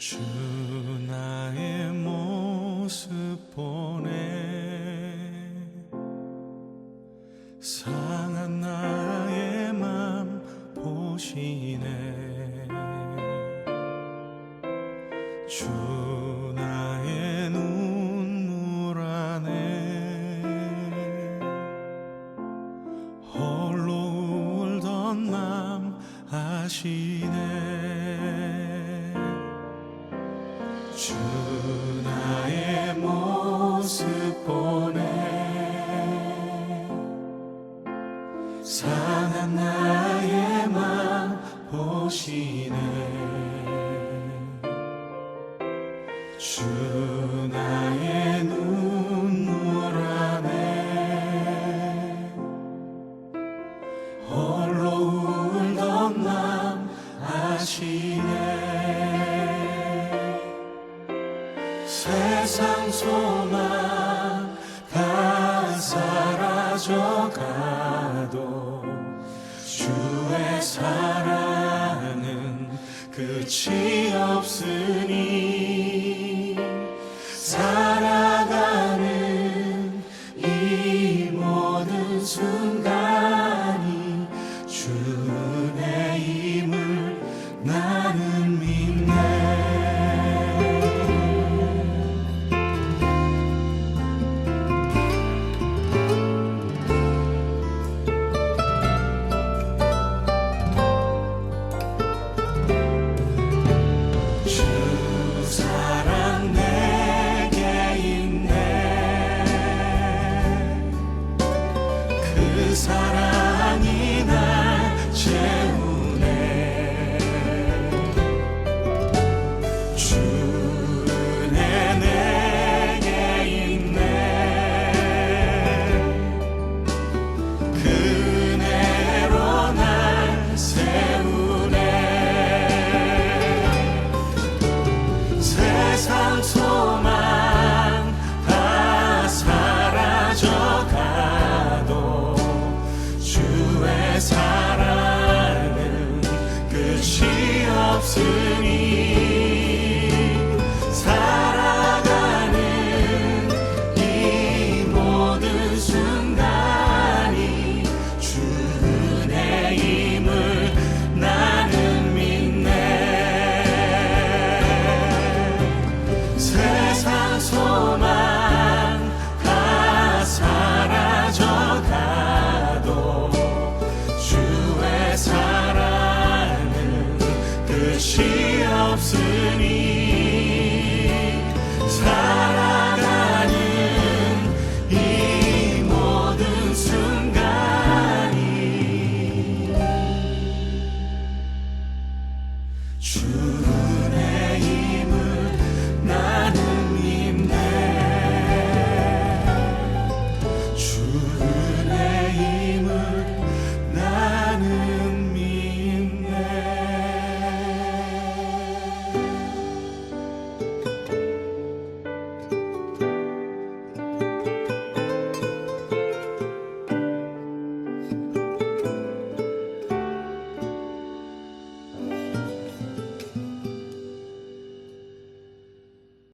주 나의 모습 보네 상한 나의 맘 보시네. 주 나의 눈물 안에 홀로 울던 맘 아시네 주 나의 모습 보네 상한 나의 맘 보시네. 눈 세상 소망 다 사라져가도 주의 사랑은 끝이 없으니 살아가는 이 모든 순간 그 사랑이 날채